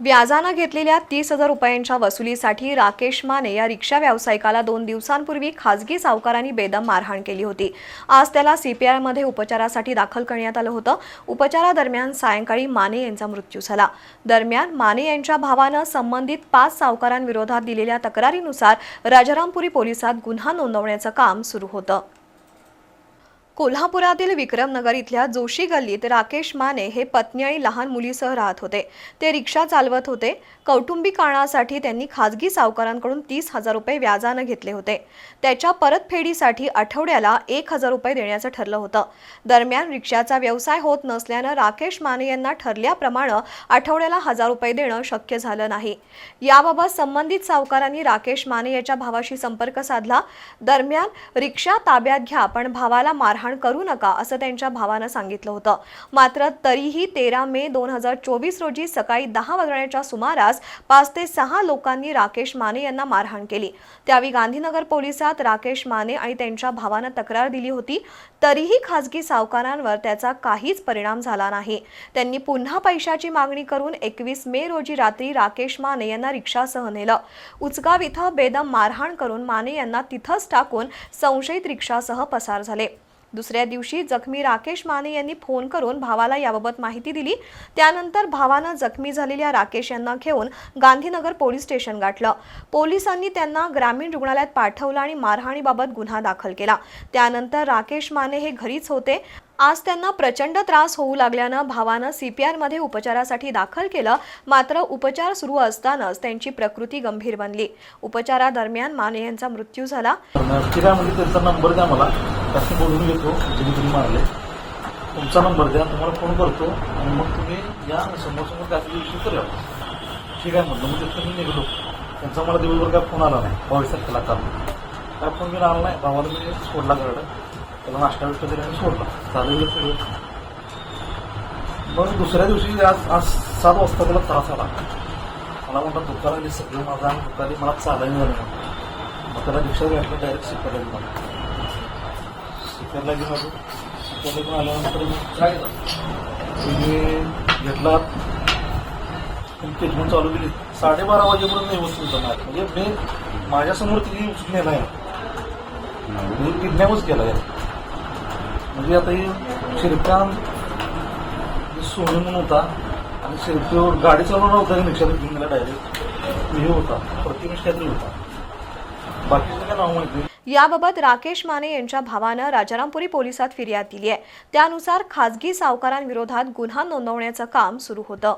व्याजानं घेतलेल्या तीस हजार रुपयांच्या वसुलीसाठी राकेश माने या रिक्षा व्यावसायिकाला दोन दिवसांपूर्वी खासगी सावकारांनी बेदम मारहाण केली होती. आज त्याला सीपीआयमध्ये उपचारासाठी दाखल करण्यात आलं होतं. उपचारादरम्यान सायंकाळी माने यांचा मृत्यू झाला. दरम्यान माने यांच्या भावानं संबंधित पाच सावकारांविरोधात दिलेल्या तक्रारीनुसार राजारामपुरी पोलिसात गुन्हा नोंदवण्याचं काम सुरू होतं. कोल्हापुरातील विक्रमनगर इथल्या जोशी गल्लीत राकेश माने हे पत्नी आणि लहान मुलीसह राहत होते. ते रिक्षा चालवत होते. कौटुंबिक कारणासाठी त्यांनी खाजगी सावकारांकडून तीस हजार रुपये व्याजानं घेतले होते. त्याच्या परतफेडीसाठी आठवड्याला एक हजार रुपये देण्याचं ठरलं होतं. दरम्यान रिक्षाचा व्यवसाय होत नसल्यानं राकेश माने यांना ठरल्याप्रमाणे आठवड्याला हजार रुपये देणं शक्य झालं नाही. याबाबत संबंधित सावकारांनी राकेश माने याच्या भावाशी संपर्क साधला. दरम्यान रिक्षा ताब्यात घ्या पण भावाला मारहाण करू नका असं त्यांच्या भावानं सांगितलं होतं. मात्र तरीही तेरा मे दोन हजार चोवीस रोजी सकाळी दहा वाजण्याच्या सुमारास पाच ते सहा लोकांनी राकेश माने यांना मारहाण केली. त्यावेळी गांधीनगर पोलिसात राकेश माने आणि त्यांच्या भावानं तक्रार दिली होती. तरीही खासगी सावकारांवर त्याचा काहीच परिणाम झाला नाही. त्यांनी पुन्हा पैशाची मागणी करून एकवीस मे रोजी रात्री राकेश माने यांना रिक्षासह नेलं. उचगाव इथं बेदम मारहाण करून माने यांना तिथंच टाकून संशयित रिक्षासह पसार झाले. दुसऱ्या दिवशी जखमी राकेश माने यांनी फोन करून भावाला याबाबत माहिती दिली. त्यानंतर भावानं जखमी झालेल्या राकेश यांना घेऊन गांधीनगर पोलीस स्टेशन गाठलं. पोलिसांनी त्यांना ग्रामीण रुग्णालयात पाठवलं आणि मारहाणीबाबत गुन्हा दाखल केला. त्यानंतर राकेश माने हे घरीच होते. आज त्यांना प्रचंड त्रास होऊ लागल्यानं भावानं सीपीआरमध्ये उपचारासाठी दाखल केलं मात्र उपचार सुरू असतानाच त्यांची प्रकृती गंभीर बनली. उपचारादरम्यान माने यांचा मृत्यू झाला. चिरामध्ये म्हणजे त्यांचा नंबर द्या मला. त्याची बोलून घेतो तुम्ही मारले. तुमचा नंबर द्या तुम्हाला फोन करतो आणि मग तुम्ही या समोर समोर त्याच्या दिवशी करूया ठीक आहे म्हटलं. म्हणजे तुम्ही निघलो. त्यांचा मला दिवसभर काय फोन आला नाही. बावीस तारखेला काल. काय फोन मी आला नाही? भावाला मी सोडला करड त्याला नाश्ता बिष्टा दिला आणि सोडला. चालेल सगळं. मग दुसऱ्या दिवशी आज आज सात वाजता त्याला त्रास आला. मला म्हणतात दुकान आली सगळं माझा अंग दुखाली मला चालायला झालं मग त्याला रिक्षा घ्यायला डायरेक्ट शिकायला गेलो. शिकायला गेलो माझं शिकायला घेऊन आल्यानंतर मग काय तिने घेतला. ट्रीटमेंट चालू केली. साडेबारा वाजेपर्यंत नाही होता माझं. म्हणजे मी माझ्यासमोर तिने उचलून नेला आहे. म्हणजे किडनॅपच केला आहे. म्हणजे आता ही शिरकाम सोनी म्हणून होता आणि शिरकीवर गाडी चालवणार होता की रिक्षाला घेऊन गेला डायरेक्ट हे होता. प्रतिमेश काहीतरी होता. बाकीचं काय नाव माहिती याबाबत राकेश माने यांच्या भावानं राजारामपुरी पोलिसात फिर्याद दिली आहे. त्यानुसार खासगी सावकारांविरोधात गुन्हा नोंदवण्याचं काम सुरू होतं.